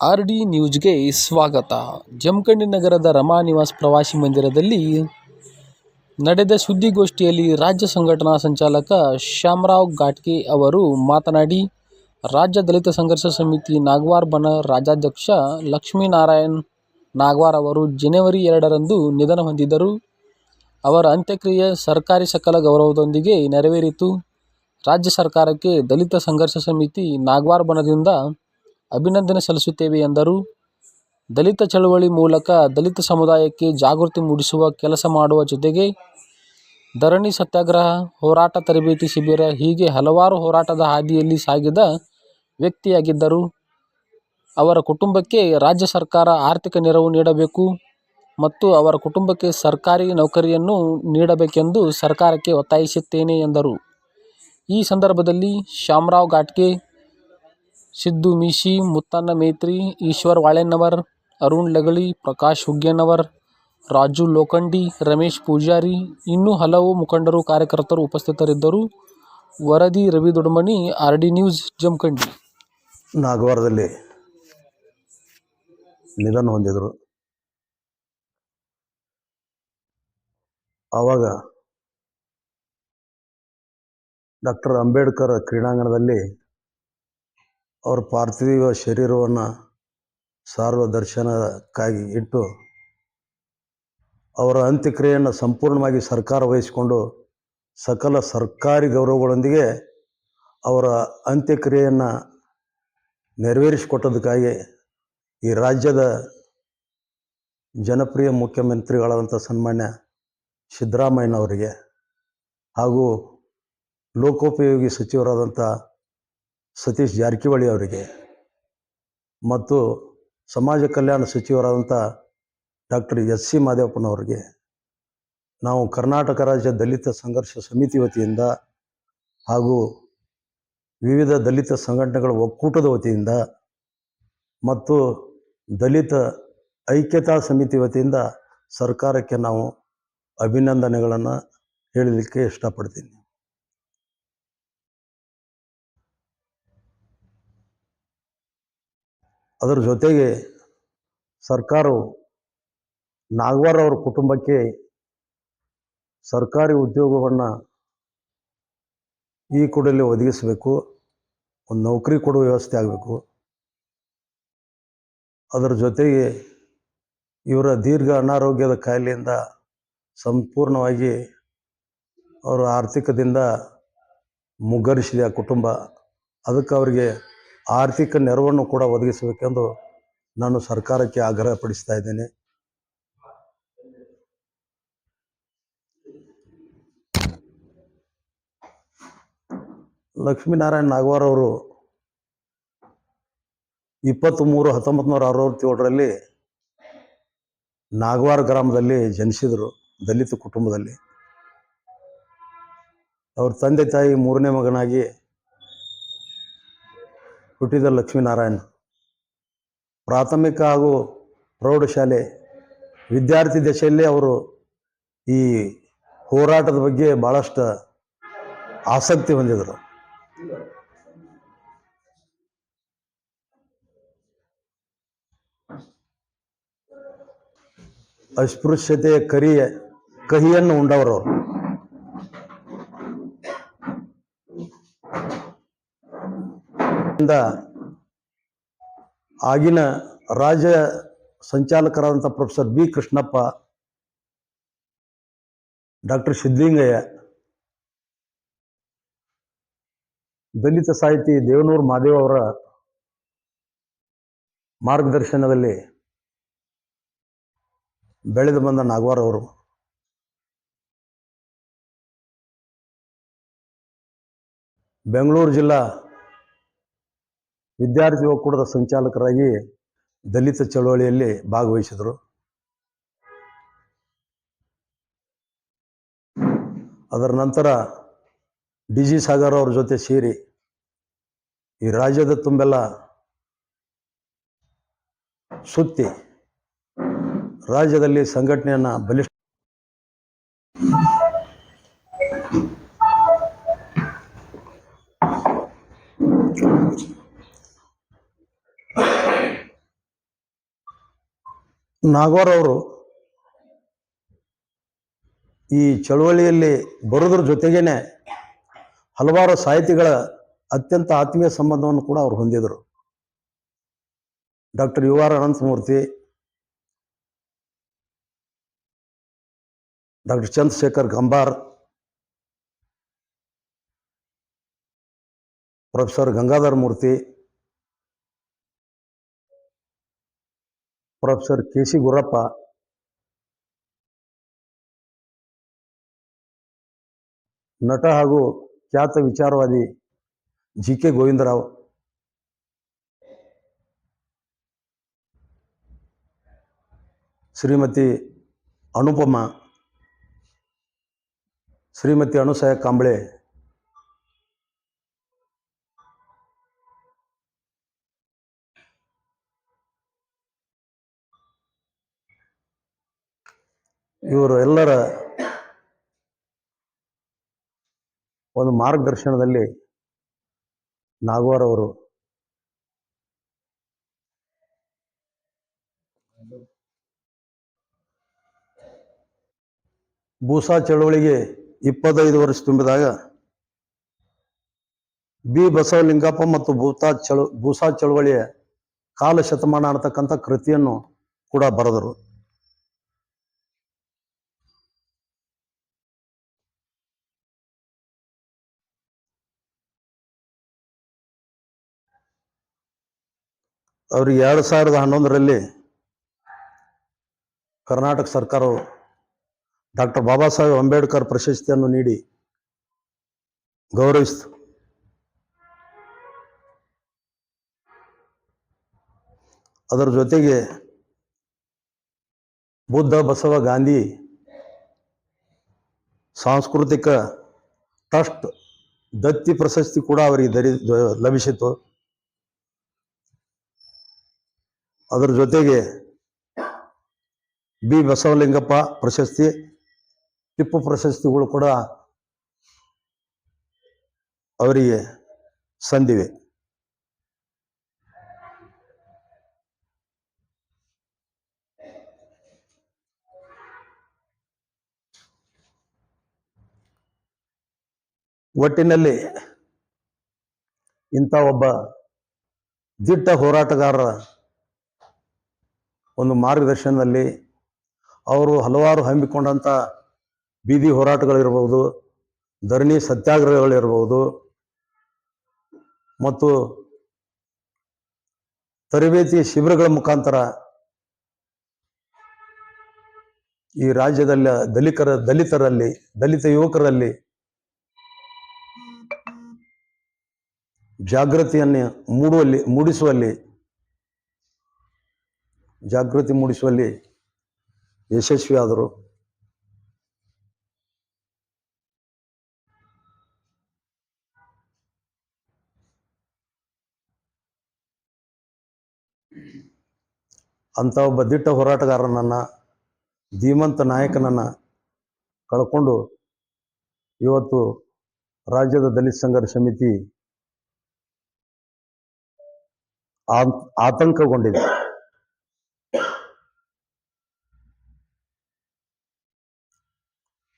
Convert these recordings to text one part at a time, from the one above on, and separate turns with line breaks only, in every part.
R D ನ್ಯೂಸ್ಗೆ ಸ್ವಾಗತ. ಜಮಖಂಡಿ ನಗರದ ರಮಾ ನಿವಾಸ್ ಪ್ರವಾಸಿ ಮಂದಿರದಲ್ಲಿ ನಡೆದ ಸುದ್ದಿಗೋಷ್ಠಿಯಲ್ಲಿ ರಾಜ್ಯ ಸಂಘಟನಾ ಸಂಚಾಲಕ ಶ್ಯಾಮರಾವ್ ಘಾಟ್ಗೆ ಅವರು ಮಾತನಾಡಿ, ರಾಜ್ಯ ದಲಿತ ಸಂಘರ್ಷ ಸಮಿತಿ ನಾಗ್ವಾರ್ ಬನ ರಾಜ್ಯಾಧ್ಯಕ್ಷ ಲಕ್ಷ್ಮೀನಾರಾಯಣ್ ನಾಗ್ವಾರ್ ಅವರು ಜನವರಿ ಎರಡರಂದು ನಿಧನ ಹೊಂದಿದ್ದರು. ಅವರ ಅಂತ್ಯಕ್ರಿಯೆ ಸರ್ಕಾರಿ ಸಕಲ ಗೌರವದೊಂದಿಗೆ ನೆರವೇರಿತು. ರಾಜ್ಯ ಸರ್ಕಾರಕ್ಕೆ ದಲಿತ ಸಂಘರ್ಷ ಸಮಿತಿ ನಾಗ್ವಾರ್ ಬನದಿಂದ ಅಭಿನಂದನೆ ಸಲ್ಲಿಸುತ್ತೇವೆ ಎಂದರು. ದಲಿತ ಚಳವಳಿ ಮೂಲಕ ದಲಿತ ಸಮುದಾಯಕ್ಕೆ ಜಾಗೃತಿ ಮೂಡಿಸುವ ಕೆಲಸ ಮಾಡುವ ಜೊತೆಗೆ ಧರಣಿ ಸತ್ಯಾಗ್ರಹ, ಹೋರಾಟ ತರಬೇತಿ ಶಿಬಿರ ಹೀಗೆ ಹಲವಾರು ಹೋರಾಟದ ಹಾದಿಯಲ್ಲಿ ಸಾಗಿದ ವ್ಯಕ್ತಿಯಾಗಿದ್ದರು. ಅವರ ಕುಟುಂಬಕ್ಕೆ ರಾಜ್ಯ ಸರ್ಕಾರ ಆರ್ಥಿಕ ನೆರವು ನೀಡಬೇಕು ಮತ್ತು ಅವರ ಕುಟುಂಬಕ್ಕೆ ಸರ್ಕಾರಿ ನೌಕರಿಯನ್ನು ನೀಡಬೇಕೆಂದು ಸರ್ಕಾರಕ್ಕೆ ಒತ್ತಾಯಿಸುತ್ತೇನೆ ಎಂದರು. ಈ ಸಂದರ್ಭದಲ್ಲಿ ಶ್ಯಾಮರಾವ್ ಘಾಟ್ಗೆ, ಸಿದ್ದು ಮೀಶಿ, ಮುತ್ತಣ್ಣ ಮೇತ್ರಿ, ಈಶ್ವರ್ ವಾಳೆನ್ನವರ್ ಅರುಣ್ ಲಗಳಿ, ಪ್ರಕಾಶ್ ಹುಗ್ಗೇನವರ್, ರಾಜು ಲೋಖಂಡಿ, ರಮೇಶ್ ಪೂಜಾರಿ, ಇನ್ನೂ ಹಲವು ಮುಖಂಡರು, ಕಾರ್ಯಕರ್ತರು ಉಪಸ್ಥಿತರಿದ್ದರು. ವರದಿ Ravi Dodmani R D news, Jamkhandi.
ನಾಗವಾರದಲ್ಲಿ ನಿಧನ ಹೊಂದಿದರು. ಆವಾಗ ಡಾಕ್ಟರ್ ಅಂಬೇಡ್ಕರ್ ಕ್ರೀಡಾಂಗಣದಲ್ಲಿ ಅವರ ಪಾರ್ಥಿವ ಶರೀರವನ್ನು ಸಾರ್ವ ದರ್ಶನಕ್ಕಾಗಿ ಇಟ್ಟು ಅವರ ಅಂತ್ಯಕ್ರಿಯೆಯನ್ನು ಸಂಪೂರ್ಣವಾಗಿ ಸರ್ಕಾರ ವಹಿಸಿಕೊಂಡು ಸಕಲ ಸರ್ಕಾರಿ ಗೌರವಗಳೊಂದಿಗೆ ಅವರ ಅಂತ್ಯಕ್ರಿಯೆಯನ್ನು ನೆರವೇರಿಸಿಕೊಟ್ಟದಕ್ಕಾಗಿ ಈ ರಾಜ್ಯದ ಜನಪ್ರಿಯ ಮುಖ್ಯಮಂತ್ರಿಗಳಾದಂಥ ಸನ್ಮಾನ್ಯ ಸಿದ್ದರಾಮಯ್ಯನವರಿಗೆ ಹಾಗೂ ಲೋಕೋಪಯೋಗಿ ಸಚಿವರಾದಂಥ ಸತೀಶ್ ಜಾರಕಿಹೊಳಿ ಅವರಿಗೆ ಮತ್ತು ಸಮಾಜ ಕಲ್ಯಾಣ ಸಚಿವರಾದಂಥ ಡಾಕ್ಟರ್ ಎಸ್ ಸಿ ಮಾದೇವಪ್ಪನವರಿಗೆ, ನಾವು ಕರ್ನಾಟಕ ರಾಜ್ಯ ದಲಿತ ಸಂಘರ್ಷ ಸಮಿತಿ ವತಿಯಿಂದ ಹಾಗೂ ವಿವಿಧ ದಲಿತ ಸಂಘಟನೆಗಳ ಒಕ್ಕೂಟದ ವತಿಯಿಂದ ಮತ್ತು ದಲಿತ ಐಕ್ಯತಾ ಸಮಿತಿ ವತಿಯಿಂದ ಸರ್ಕಾರಕ್ಕೆ ನಾವು ಅಭಿನಂದನೆಗಳನ್ನು ಹೇಳಲಿಕ್ಕೆ ಇಷ್ಟಪಡ್ತೀನಿ. ಅದರ ಜೊತೆಗೆ ಸರ್ಕಾರವು ನಾಗವಾರ ಅವರ ಕುಟುಂಬಕ್ಕೆ ಸರ್ಕಾರಿ ಉದ್ಯೋಗವನ್ನು ಈ ಕೂಡಲೇ ಒದಗಿಸಬೇಕು, ಒಂದು ನೌಕರಿ ಕೊಡುವ ವ್ಯವಸ್ಥೆ ಆಗಬೇಕು. ಅದರ ಜೊತೆಗೆ ಇವರ ದೀರ್ಘ ಅನಾರೋಗ್ಯದ ಕಾಯಿಲೆಯಿಂದ ಸಂಪೂರ್ಣವಾಗಿ ಅವರ ಆರ್ಥಿಕದಿಂದ ಮುಗ್ಗರಿಸಿದೆ ಆ ಕುಟುಂಬ, ಅದಕ್ಕೆ ಅವರಿಗೆ ಆರ್ಥಿಕ ನೆರವನ್ನು ಕೂಡ ಒದಗಿಸಬೇಕೆಂದು ನಾನು ಸರ್ಕಾರಕ್ಕೆ ಆಗ್ರಹಪಡಿಸ್ತಾ ಇದ್ದೇನೆ. ಲಕ್ಷ್ಮೀನಾರಾಯಣ ನಾಗವಾರ್ ಅವರು ಇಪ್ಪತ್ತ್ಮೂರು ಹತ್ತೊಂಬತ್ತು ನೂರ ಅರವತ್ತೇಳರಲ್ಲಿ ನಾಗವಾರ ಗ್ರಾಮದಲ್ಲಿ ಜನಿಸಿದರು, ದಲಿತ ಕುಟುಂಬದಲ್ಲಿ. ಅವ್ರ ತಂದೆ ತಾಯಿ ಮೂರನೇ ಮಗನಾಗಿ ಹುಟ್ಟಿದ ಲಕ್ಷ್ಮೀನಾರಾಯಣ. ಪ್ರಾಥಮಿಕ ಹಾಗೂ ಪ್ರೌಢಶಾಲೆ ವಿದ್ಯಾರ್ಥಿ ದಶೆಯಲ್ಲೇ ಅವರು ಈ ಹೋರಾಟದ ಬಗ್ಗೆ ಭಾಳಷ್ಟು ಆಸಕ್ತಿ ಹೊಂದಿದರು. ಅಸ್ಪೃಶ್ಯತೆಯ ಕರಿಯ ಕಹಿಯನ್ನು ಉಂಡವರು. ಆಗಿನ ರಾಜ ಸಂಚಾಲಕರಾದಂಥ professor B Krishnappa, doctor Siddalingaiah, Dalit ಸಾಹಿತಿ ದೇವನೂರು ಮಾದೇವ ಅವರ ಮಾರ್ಗದರ್ಶನದಲ್ಲಿ ಬೆಳೆದು ಬಂದ ನಾಗವಾರ್ ಅವರು. ಬೆಂಗಳೂರು ಜಿಲ್ಲಾ ವಿದ್ಯಾರ್ಥಿ ಒಕ್ಕೂಟದ ಸಂಚಾಲಕರಾಗಿ ದಲಿತ ಚಳವಳಿಯಲ್ಲಿ ಭಾಗವಹಿಸಿದರು. ಅದರ ನಂತರ ಡಿ ಜಿ ಸಾಗರ್ ಅವ್ರ ಜೊತೆ ಸೇರಿ ಈ ರಾಜ್ಯದ ತುಂಬೆಲ್ಲ ಸುತ್ತಿ ರಾಜ್ಯದಲ್ಲಿ ಸಂಘಟನೆಯನ್ನು ಬಲಿಷ್ಠ ನಾಗವಾರ್ ಅವರು ಈ ಚಳುವಳಿಯಲ್ಲಿ ಬರೋದ್ರ ಜೊತೆಗೇನೆ ಹಲವಾರು ಸಾಹಿತಿಗಳ ಅತ್ಯಂತ ಆತ್ಮೀಯ ಸಂಬಂಧವನ್ನು ಕೂಡ ಅವರು ಹೊಂದಿದರು. Doctor U R Ananthamurthy, doctor Chandrashekhar Kambar professor Gangadhara Murthy professor K C Gurappa. ನಟ ಹಾಗೂ ಖ್ಯಾತ ವಿಚಾರವಾದಿ ಜಿ ಕೆ ಗೋವಿಂದರಾವ್. ಶ್ರೀಮತಿ ಅನುಪಮ. ಶ್ರೀಮತಿ ಅನುಸಯ ಕಾಂಬಳೆ. ಇವರು ಎಲ್ಲರ ಒಂದು ಮಾರ್ಗದರ್ಶನದಲ್ಲಿ ನಾಗವಾರ್ ಅವರು ಬೂಸಾ ಚಳವಳಿಗೆ ಇಪ್ಪತ್ತೈದು ವರ್ಷ ತುಂಬಿದಾಗ ಬಿ ಬಸವಲಿಂಗಪ್ಪ ಮತ್ತು ಭೂತಾ ಚಳ, ಭೂಸಾ ಚಳವಳಿಯ ಕಾಲ ಶತಮಾನ ಅನ್ನತಕ್ಕಂಥ ಕೃತಿಯನ್ನು ಕೂಡ ಬರೆದರು. ಅವರಿಗೆ ಎರಡು ಸಾವಿರದ ಹನ್ನೊಂದರಲ್ಲಿ ಕರ್ನಾಟಕ ಸರ್ಕಾರವು ಡಾಕ್ಟರ್ ಬಾಬಾ ಸಾಹೇಬ್ ಅಂಬೇಡ್ಕರ್ ಪ್ರಶಸ್ತಿಯನ್ನು ನೀಡಿ ಗೌರವಿಸಿತು. ಅದರ ಜೊತೆಗೆ ಬುದ್ಧ ಬಸವ ಗಾಂಧಿ ಸಾಂಸ್ಕೃತಿಕ ಟ್ರಸ್ಟ್ ದತ್ತಿ ಪ್ರಶಸ್ತಿ ಕೂಡ ಅವರಿಗೆ ದರಿ ಲಭಿಸಿತು ಅದರ ಜೊತೆಗೆ ಬಿ ಬಸವಲಿಂಗಪ್ಪ ಪ್ರಶಸ್ತಿ, ಟಿಪ್ಪು ಪ್ರಶಸ್ತಿಗಳು ಕೂಡ ಅವರಿಗೆ ಸಂದಿವೆ. ಒಟ್ಟಿನಲ್ಲಿ ಇಂಥ ಒಬ್ಬ ದಿಟ್ಟ ಹೋರಾಟಗಾರರ ಒಂದು ಮಾರ್ಗದರ್ಶನದಲ್ಲಿ ಅವರು ಹಲವಾರು ಹಮ್ಮಿಕೊಂಡಂಥ ಬೀದಿ ಹೋರಾಟಗಳಿರ್ಬೋದು, ಧರಣಿ ಸತ್ಯಾಗ್ರಹಗಳಿರ್ಬೋದು ಮತ್ತು ತರಬೇತಿ ಶಿಬಿರಗಳ ಮುಖಾಂತರ ಈ ರಾಜ್ಯದಲ್ಲಿ ದಲಿತರ, ದಲಿತರಲ್ಲಿ, ದಲಿತ ಯುವಕರಲ್ಲಿ ಜಾಗೃತಿಯನ್ನು ಮೂಡುವಲ್ಲಿ, ಮೂಡಿಸುವಲ್ಲಿ ಜಾಗೃತಿ ಮೂಡಿಸುವಲ್ಲಿ ಯಶಸ್ವಿಯಾದರು. ಅಂಥ ಒಬ್ಬ ದಿಟ್ಟ ಹೋರಾಟಗಾರನನ್ನು, ಧೀಮಂತ ನಾಯಕನನ್ನು ಕಳ್ಕೊಂಡು ಇವತ್ತು ರಾಜ್ಯದ ದಲಿತ ಸಂಘರ್ಷ ಸಮಿತಿ ಆತಂಕಗೊಂಡಿದೆ.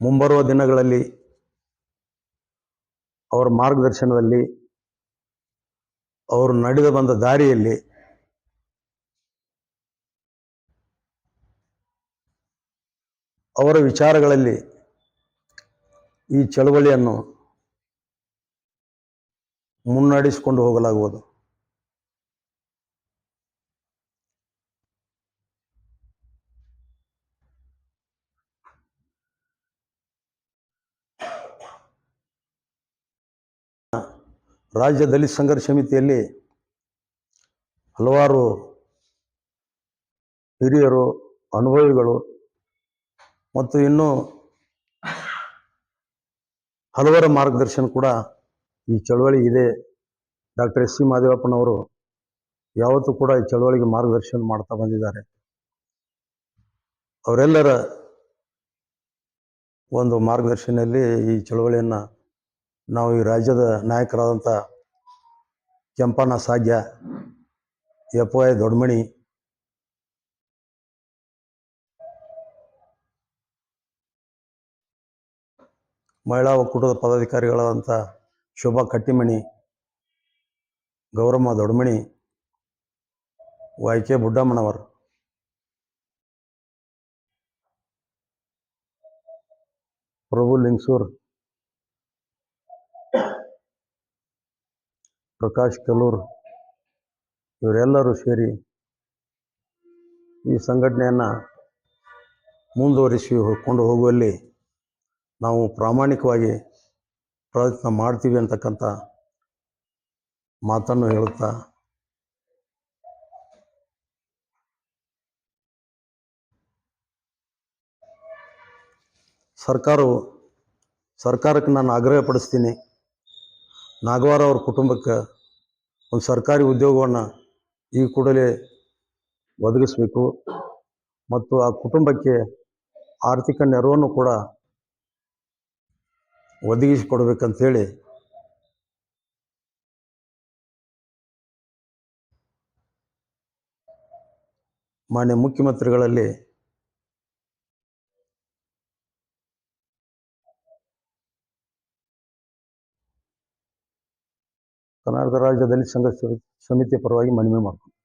ಮುಂಬರುವ ದಿನಗಳಲ್ಲಿ ಅವರ ಮಾರ್ಗದರ್ಶನದಲ್ಲಿ ಅವರು ನಡೆದು ಬಂದ ದಾರಿಯಲ್ಲಿ ಅವರ ವಿಚಾರಗಳಲ್ಲಿ ಈ ಚಳವಳಿಯನ್ನು ಮುನ್ನಡೆಸಿಕೊಂಡು ಹೋಗಲಾಗುವುದು. ರಾಜ್ಯ ದಲಿತ ಸಂಘರ್ಷ ಸಮಿತಿಯಲ್ಲಿ ಹಲವಾರು ಹಿರಿಯರು, ಅನುಭವಿಗಳು ಮತ್ತು ಇನ್ನೂ ಹಲವರ ಮಾರ್ಗದರ್ಶನ ಕೂಡ ಈ ಚಳವಳಿ ಇದೆ. ಡಾಕ್ಟರ್ ಎಸ್ ಸಿ ಮಾದೇವಪ್ಪನವರು ಯಾವತ್ತೂ ಕೂಡ ಈ ಚಳವಳಿಗೆ ಮಾರ್ಗದರ್ಶನ ಮಾಡ್ತಾ ಬಂದಿದ್ದಾರೆ. ಅವರೆಲ್ಲರ ಒಂದು ಮಾರ್ಗದರ್ಶನದಲ್ಲಿ ಈ ಚಳವಳಿಯನ್ನು ನಾವು ಈ ರಾಜ್ಯದ ನಾಯಕರಾದಂಥ ಕೆಂಪಣ್ಣ ಸಾಧ್ಯ ಎಫ್ ಐ ದೊಡ್ಡಮಣಿ ಮಹಿಳಾ ಒಕ್ಕೂಟದ ಪದಾಧಿಕಾರಿಗಳಾದಂಥ ಶೋಭಾ ಕಟ್ಟಿಮಣಿ, ಗೌರಮ್ಮ ದೊಡ್ಮಣಿ, ವೈ ಕೆ ಬುಡ್ಡಮ್ಮನವರು, ಪ್ರಭು ಲಿಂಗಸೂರ್ ಪ್ರಕಾಶ್ ಕೆಲೂರ್ ಇವರೆಲ್ಲರೂ ಸೇರಿ ಈ ಸಂಘಟನೆಯನ್ನು ಮುಂದುವರಿಸಿ ಕೊಂಡು ಹೋಗುವಲ್ಲಿ ನಾವು ಪ್ರಾಮಾಣಿಕವಾಗಿ ಪ್ರಯತ್ನ ಮಾಡ್ತೀವಿ ಅಂತಕ್ಕಂಥ ಮಾತನ್ನು ಹೇಳುತ್ತಾ ಸರ್ಕಾರವು ಸರ್ಕಾರಕ್ಕೆ ನಾನು ಆಗ್ರಹ ಪಡಿಸ್ತೀನಿ ನಾಗವಾರ ಅವ್ರ ಕುಟುಂಬಕ್ಕೆ ಒಂದು ಸರ್ಕಾರಿ ಉದ್ಯೋಗವನ್ನು ಈ ಕೂಡಲೇ ಒದಗಿಸಬೇಕು. ಮತ್ತು ಆ ಕುಟುಂಬಕ್ಕೆ ಆರ್ಥಿಕ ನೆರವನ್ನು ಕೂಡ ಒದಗಿಸಿಕೊಡ್ಬೇಕಂಥೇಳಿ ಮಾನ್ಯ ಮುಖ್ಯಮಂತ್ರಿಗಳಲ್ಲಿ ಕರ್ನಾಟಕ ರಾಜ್ಯದಲ್ಲಿ ಸಂಘರ್ಷ ಸಮಿತಿಯ ಪರವಾಗಿ ಮನವಿ ಮಾಡ್ತೀನಿ